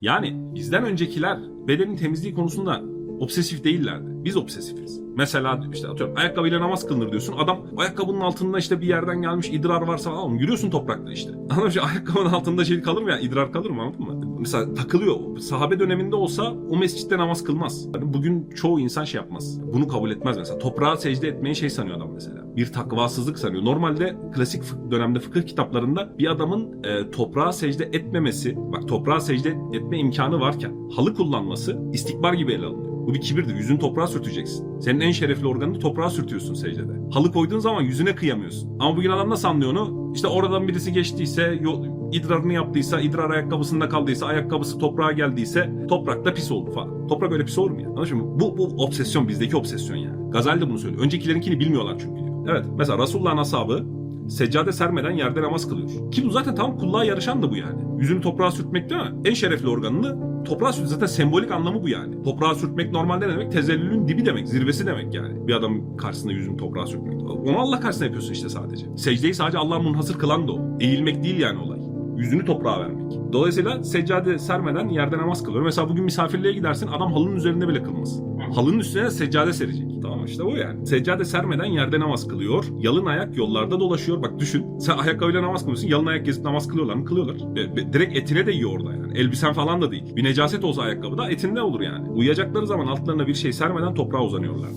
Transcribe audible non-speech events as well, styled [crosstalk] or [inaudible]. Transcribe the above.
Yani bizden öncekiler bedenin temizliği konusunda obsesif değillerdi. Biz obsesifiz. Mesela işte atıyorum ayakkabıyla namaz kılınır diyorsun. Adam ayakkabının altında işte bir yerden gelmiş idrar varsa falan yürüyorsun toprakta işte. [laughs] Anladın mı? Ayakkabının altında şey kalır mı ya? idrar kalır mı anladın mı? Mesela takılıyor. Sahabe döneminde olsa o mescitte namaz kılmaz. Yani bugün çoğu insan şey yapmaz. Bunu kabul etmez mesela. Toprağa secde etmeyi şey sanıyor adam mesela. Bir takvasızlık sanıyor. Normalde klasik dönemde fıkıh kitaplarında bir adamın e, toprağa secde etmemesi, bak toprağa secde etme imkanı varken halı kullanması istikbar gibi ele alınıyor. Bu bir kibirdir. Yüzünü toprağa sürteceksin. Senin en şerefli organını toprağa sürtüyorsun secdede. Halı koyduğun zaman yüzüne kıyamıyorsun. Ama bugün adam nasıl anlıyor onu? İşte oradan birisi geçtiyse, idrarını yaptıysa, idrar ayakkabısında kaldıysa, ayakkabısı toprağa geldiyse toprakta pis oldu falan. Toprak öyle pis olur mu ya? Anladın mı? Bu, bu obsesyon, bizdeki obsesyon yani. Gazali de bunu söylüyor. Öncekilerinkini bilmiyorlar çünkü. Evet, mesela Resulullah'ın ashabı seccade sermeden yerde namaz kılıyor. Ki bu zaten tam kulluğa yarışan da bu yani. Yüzünü toprağa sürtmek değil mi? En şerefli organını toprağa sürtmek. Zaten sembolik anlamı bu yani. Toprağa sürtmek normalde ne demek? Tezellülün dibi demek, zirvesi demek yani. Bir adam karşısında yüzünü toprağa sürtmek. Onu Allah karşısında yapıyorsun işte sadece. Secdeyi sadece Allah'a munhasır kılan da o. Eğilmek değil yani olay. Yüzünü toprağa vermek. Dolayısıyla seccade sermeden yerde namaz kılıyor. Mesela bugün misafirliğe gidersin adam halının üzerinde bile kılmaz. Halının üstüne de seccade serecek. Tamam işte bu yani. Seccade sermeden yerde namaz kılıyor. Yalın ayak yollarda dolaşıyor. Bak düşün. Sen ayakkabıyla namaz kılıyorsun. Yalın ayak gezip namaz kılıyorlar mı? Kılıyorlar. Ve- ve direkt etine de yiyor orada yani. Elbisen falan da değil. Bir necaset olsa ayakkabıda etinde olur yani. Uyuyacakları zaman altlarına bir şey sermeden toprağa uzanıyorlar.